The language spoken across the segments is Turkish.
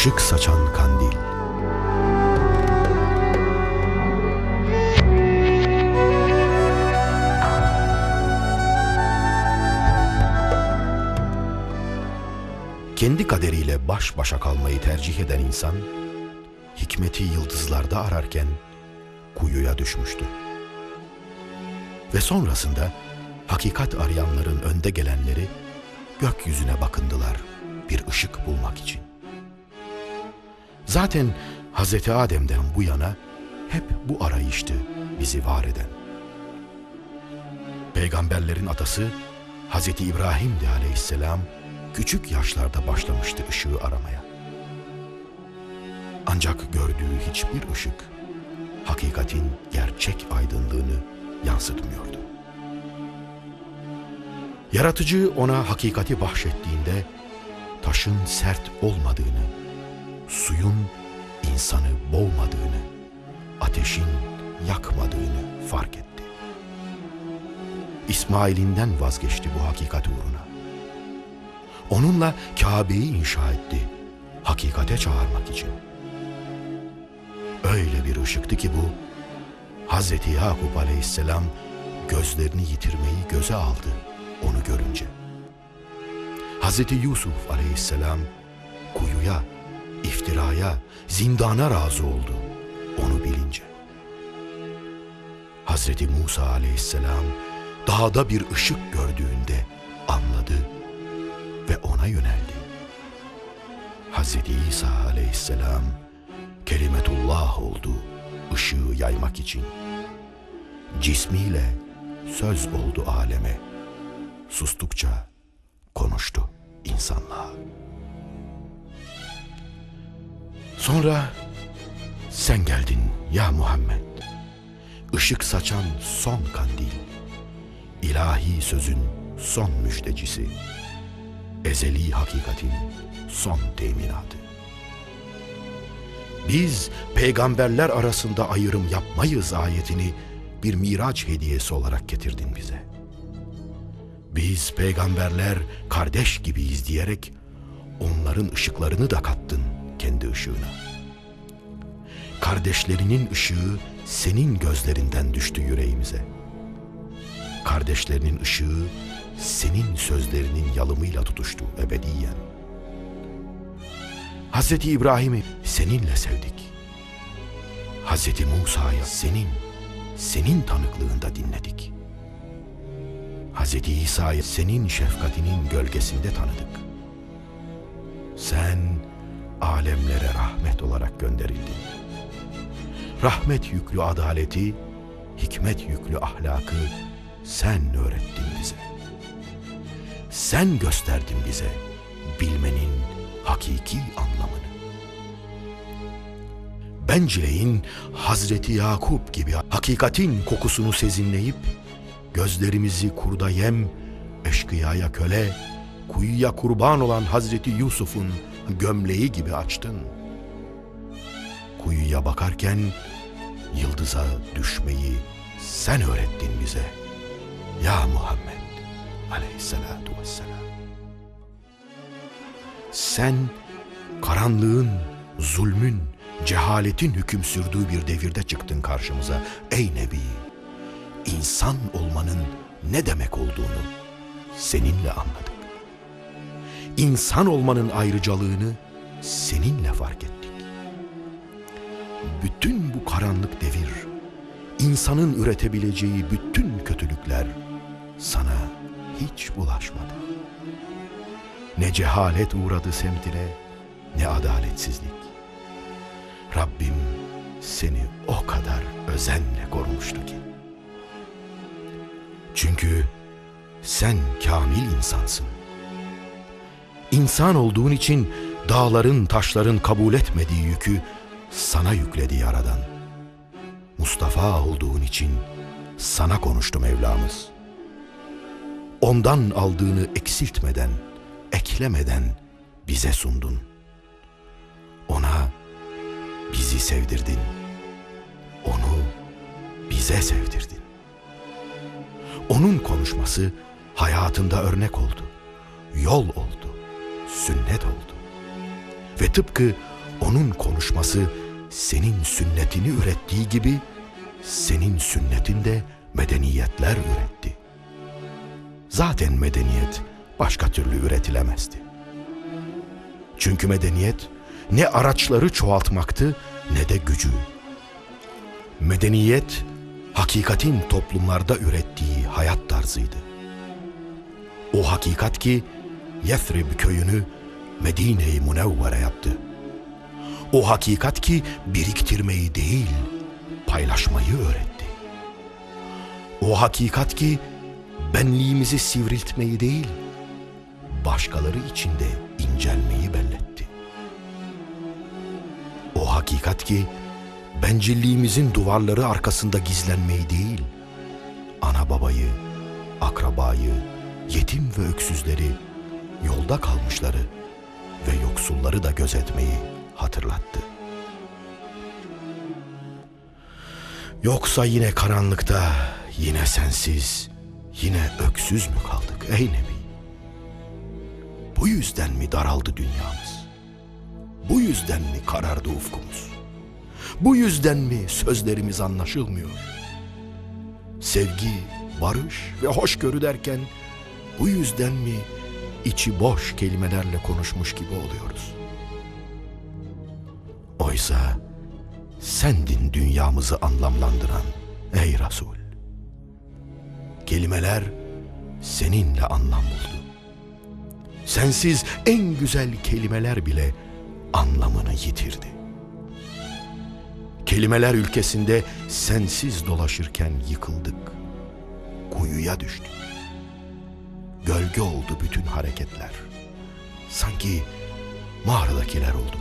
Işık saçan kandil. Kendi kaderiyle baş başa kalmayı tercih eden insan, hikmeti yıldızlarda ararken kuyuya düşmüştü. Ve sonrasında hakikat arayanların önde gelenleri gökyüzüne bakındılar bir ışık bulmak için. Zaten Hz. Adem'den bu yana hep bu arayıştı bizi var eden. Peygamberlerin atası Hz. İbrahim'di aleyhisselam küçük yaşlarda başlamıştı ışığı aramaya. Ancak gördüğü hiçbir ışık hakikatin gerçek aydınlığını yansıtmıyordu. Yaratıcı ona hakikati bahşettiğinde taşın sert olmadığını, suyun insanı boğmadığını, ateşin yakmadığını fark etti. İsmail'inden vazgeçti bu hakikat uğruna. Onunla Kabe'yi inşa etti, hakikate çağırmak için. Öyle bir ışıktı ki bu, Hazreti Yakup aleyhisselam gözlerini yitirmeyi göze aldı onu görünce. Hazreti Yusuf aleyhisselam kuyuya, iftiraya, zindana razı oldu onu bilince. Hazreti Musa aleyhisselam dağda bir ışık gördüğünde anladı ve ona yöneldi. Hazreti İsa aleyhisselam kelimetullah oldu ışığı yaymak için. Cismiyle söz oldu aleme. Sustukça konuştu insanlığa. Sonra sen geldin ya Muhammed. Işık saçan son kandil. İlahi sözün son müjdecisi. Ezeli hakikatin son teminatı. Biz peygamberler arasında ayrım yapmayız ayetini bir miraç hediyesi olarak getirdin bize. Biz peygamberler kardeş gibiyiz diyerek onların ışıklarını da kattın kendi ışığına. Kardeşlerinin ışığı senin gözlerinden düştü yüreğimize. Kardeşlerinin ışığı senin sözlerinin yalımıyla tutuştu ebediyen. Hazreti İbrahim'i seninle sevdik. Hazreti Musa'yı senin, senin tanıklığında dinledik. Hazreti İsa'yı senin şefkatinin gölgesinde tanıdık. Sen alemlere rahmet olarak gönderildin. Rahmet yüklü adaleti, hikmet yüklü ahlakı sen öğrettin bize. Sen gösterdin bize bilmenin hakiki anlamını. Bencileyin Hazreti Yakup gibi hakikatin kokusunu sezinleyip gözlerimizi kurda yem, eşkıyaya köle, kuyuya kurban olan Hazreti Yusuf'un gömleği gibi açtın. Kuyuya bakarken yıldıza düşmeyi sen öğrettin bize. Ya Muhammed aleyhissalatu vesselam. Sen karanlığın, zulmün, cehaletin hüküm sürdüğü bir devirde çıktın karşımıza ey Nebi. İnsan olmanın ne demek olduğunu seninle anladık. İnsan olmanın ayrıcalığını seninle fark ettik. Bütün bu karanlık devir, insanın üretebileceği bütün kötülükler sana hiç bulaşmadı. Ne cehalet uğradı semtine, ne adaletsizlik. Rabbim seni o kadar özenle korumuştu ki. Çünkü sen kamil insansın. İnsan olduğun için dağların, taşların kabul etmediği yükü sana yükledi Yaradan. Mustafa olduğun için sana konuştu Mevlamız. Ondan aldığını eksiltmeden, eklemeden bize sundun. Ona bizi sevdirdin. Onu bize sevdirdin. Onun konuşması hayatında örnek oldu. Yol oldu. Sünnet oldu. Ve tıpkı onun konuşması senin sünnetini ürettiği gibi senin sünnetin de medeniyetler üretti. Zaten medeniyet başka türlü üretilemezdi. Çünkü medeniyet ne araçları çoğaltmaktı ne de gücü. Medeniyet hakikatin toplumlarda ürettiği hayat tarzıydı. O hakikat ki Yethrib köyünü Medine-i Munevvere yaptı. O hakikat ki biriktirmeyi değil, paylaşmayı öğretti. O hakikat ki benliğimizi sivriltmeyi değil, başkaları içinde incelmeyi belletti. O hakikat ki bencilliğimizin duvarları arkasında gizlenmeyi değil, ana babayı, akrabayı, yetim ve öksüzleri, yolda kalmışları ve yoksulları da gözetmeyi hatırlattı. Yoksa yine karanlıkta, yine sensiz, yine öksüz mü kaldık ey Nebi? Bu yüzden mi daraldı dünyamız? Bu yüzden mi karardı ufkumuz? Bu yüzden mi sözlerimiz anlaşılmıyor? Sevgi, barış ve hoşgörü derken bu yüzden mi içi boş kelimelerle konuşmuş gibi oluyoruz? Oysa sendin dünyamızı anlamlandıran ey Resul. Kelimeler seninle anlam buldu. Sensiz en güzel kelimeler bile anlamını yitirdi. Kelimeler ülkesinde sensiz dolaşırken yıkıldık. Kuyuya düştük. Gölge oldu bütün hareketler. Sanki mağaradakiler olduk.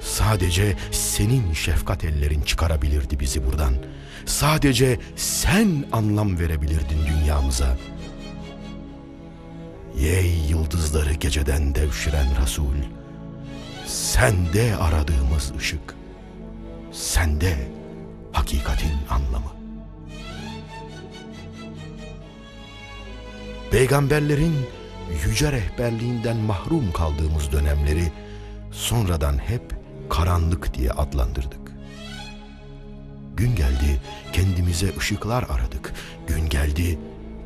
Sadece senin şefkat ellerin çıkarabilirdi bizi buradan. Sadece sen anlam verebilirdin dünyamıza. Ey yıldızları geceden devşiren Resul, sende aradığımız ışık, sende hakikatin anlamı. Peygamberlerin yüce rehberliğinden mahrum kaldığımız dönemleri sonradan hep karanlık diye adlandırdık. Gün geldi kendimize ışıklar aradık. Gün geldi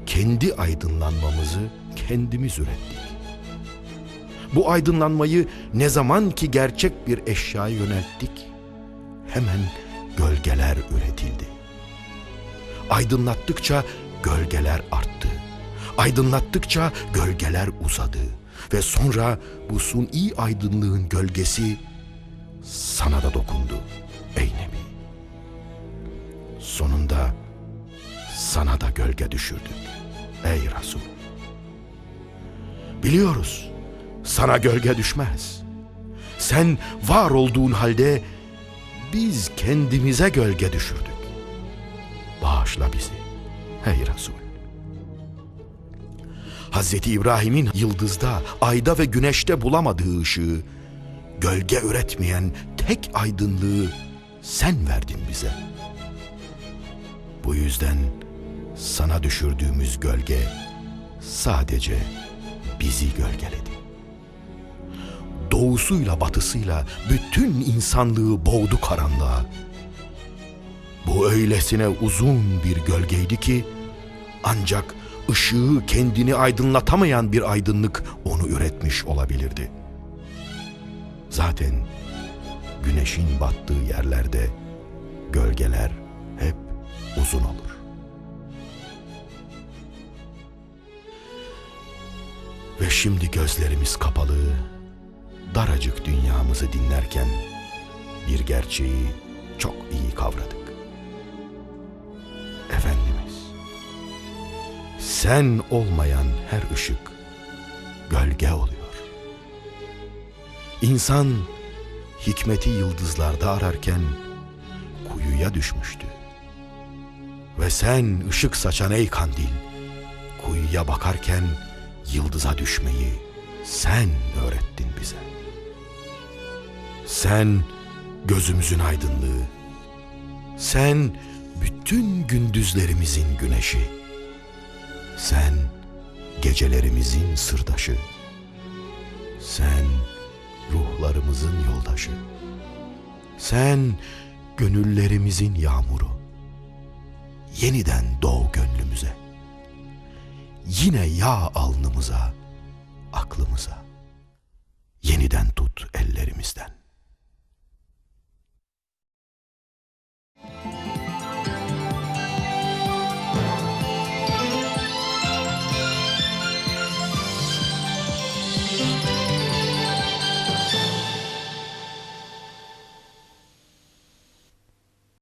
kendi aydınlanmamızı kendimiz ürettik. Bu aydınlanmayı ne zaman ki gerçek bir eşyaya yönelttik, hemen gölgeler üretildi. Aydınlattıkça gölgeler arttı. Aydınlattıkça gölgeler uzadı ve sonra bu suni aydınlığın gölgesi sana da dokundu ey Nebi. Sonunda sana da gölge düşürdük ey Resul. Biliyoruz sana gölge düşmez. Sen var olduğun halde biz kendimize gölge düşürdük. Bağışla bizi ey Resul. Hazreti İbrahim'in yıldızda, ayda ve güneşte bulamadığı ışığı, gölge üretmeyen tek aydınlığı sen verdin bize. Bu yüzden sana düşürdüğümüz gölge sadece bizi gölgeledi. Doğusuyla batısıyla bütün insanlığı boğdu karanlığa. Bu öylesine uzun bir gölgeydi ki ancak ışığı kendini aydınlatamayan bir aydınlık onu üretmiş olabilirdi. Zaten güneşin battığı yerlerde gölgeler hep uzun olur. Ve şimdi gözlerimiz kapalı, daracık dünyamızı dinlerken bir gerçeği çok iyi kavradık. Sen olmayan her ışık gölge oluyor. İnsan hikmeti yıldızlarda ararken kuyuya düşmüştü. Ve sen ışık saçan ey kandil, kuyuya bakarken yıldıza düşmeyi sen öğrettin bize. Sen gözümüzün aydınlığı, sen bütün gündüzlerimizin güneşi, sen gecelerimizin sırdaşı, sen ruhlarımızın yoldaşı. Sen gönüllerimizin yağmuru. Yeniden doğ gönlümüze. Yine yağ alnımıza, aklımıza. Yeniden tut ellerimizden.